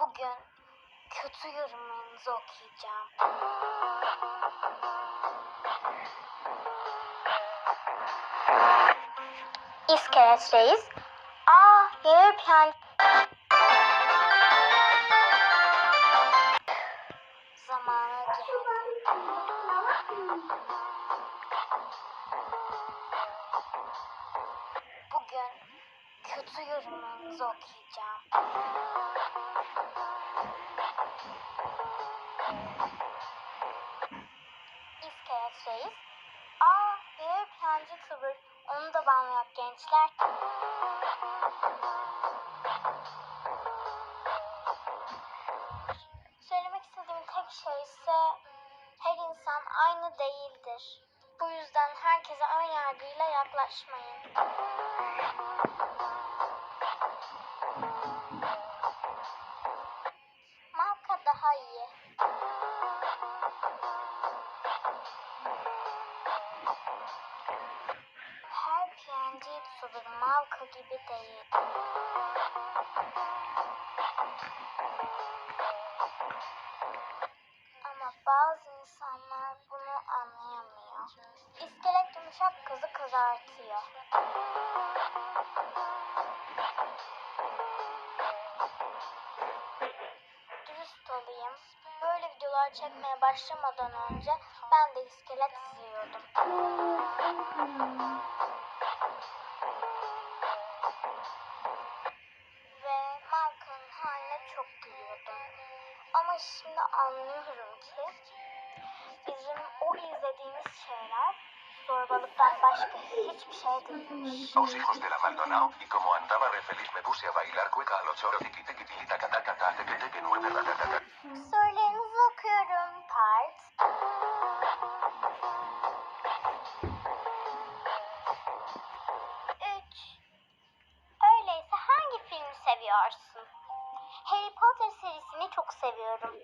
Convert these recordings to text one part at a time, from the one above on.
Bugün kötü yorumlarınızı okuyacağım. İskelet reis. Aa, yeni plan. Bugün kötü yorumlarınızı okuyacağım. İskelet reis. Aa, bir plancı tavır. Onu da banlayak gençler. Değildir. Bu yüzden herkese ön yargıyla yaklaşmayın. Malka daha iyi. Her PNG YouTuber Malka gibi değil. Bazı insanlar bunu anlayamıyor. İskelet yumuşak kızı kızartıyor. Dürüst olayım. Böyle videolar çekmeye başlamadan önce ben de iskelet izliyordum. Ve Malcolm'ın haline çok gülüyordum. Ama şimdi anlıyorum ki bizim o izlediğimiz şeyler zorbalıktan başka hiçbir şey değilmiş. Los hijos de la Maldonado, y como andaba re feliz me puse a bailar cueca a los choros y quite quitili taca taca taca que te que nueve ratatata. Sorularınızı okuyorum. Part. Üç. Öyleyse hangi filmi seviyorsun? Harry Potter serisini çok seviyorum.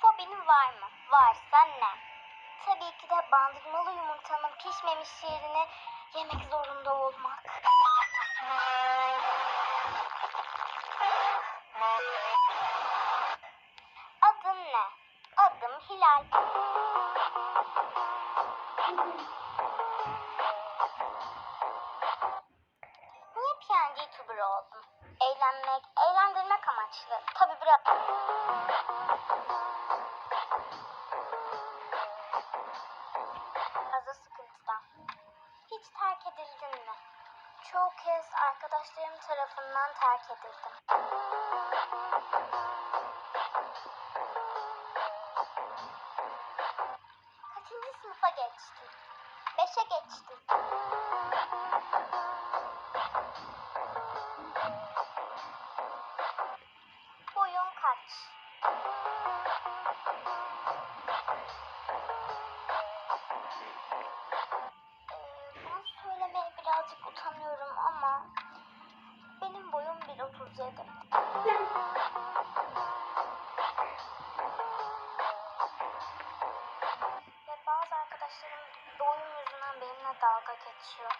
Fobin var mı? Varsa ne? Tabii ki de bandırmalı yumurtanın pişmemiş yerini yemek zorunda olmak. Eğlenmek, eğlendirmek amaçlı. Tabii biraz... Fazla sıkıntıdan. Hiç terk edildin mi? Çoğu kez arkadaşlarım tarafından terk edildim. Kaçıncı sınıfa geçtin? Beşe geçtim. Bunu söylemeye birazcık utanıyorum ama benim boyum 1.37. Ve bazı arkadaşlarım boyum yüzünden benimle dalga geçiyor.